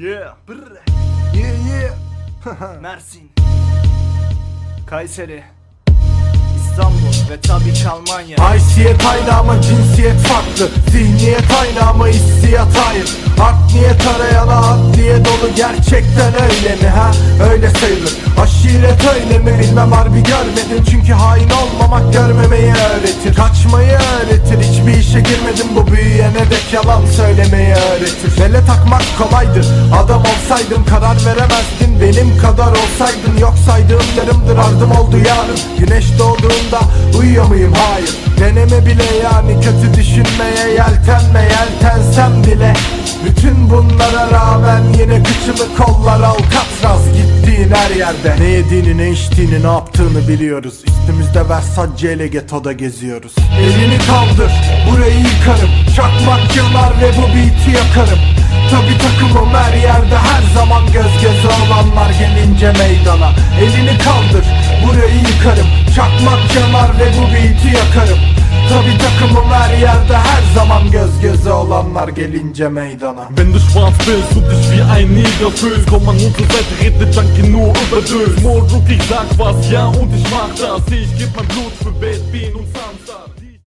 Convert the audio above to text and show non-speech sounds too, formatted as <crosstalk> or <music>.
Yeah. Brr. Yeah yeah. <laughs> Mersin. Kayseri. İstanbul ve tabii ki Almanya. Haysiyet aynı ama cinsiyet farklı Zihniyet aynı ama hissiyat hayır Art niyet arayana adliye dolu gerçekten öyle mi ha? Öyle sayılır Aşiret öyle mi bilmem harbi görmedim Çünkü hain olmamak işe girmedim bu büyüyene dek yalan söylemeyi öğretir. Bele takmak kolaydır Adam olsaydım karar veremezdin Benim kadar olsaydın yok saydığım yarımdır ardım oldu yarın. Güneş doğduğunda uyuyor muyum? Hayır. Deneme bile yani kötü düşünmeye yeltenme yeltensem bile. Bütün kıçını kollar Alcatraz gittiğin her yerde. Ne yediğini ne içtiğini ne yaptığını biliyoruz. Üstümüzde Versace ile getoda geziyoruz. Elini kaldır burayı yıkarım. Çakmak yanar ve bu beat'i yakarım. Tabi takımım her yerde her zaman göz göze olanlar gelince meydana. Elini kaldır burayı yıkarım. Çakmak yanar ve bu beat'i yakarım göze olanlar gelince meydana. Wenn du schwarz bist und dich wie ein Neger fühlst Komm an unsere Seite, redet Junkie nur über Dös. Moruk, ich sag was, ja und ich mach das. Ich geb mein Blut für Bad Bean und Sunset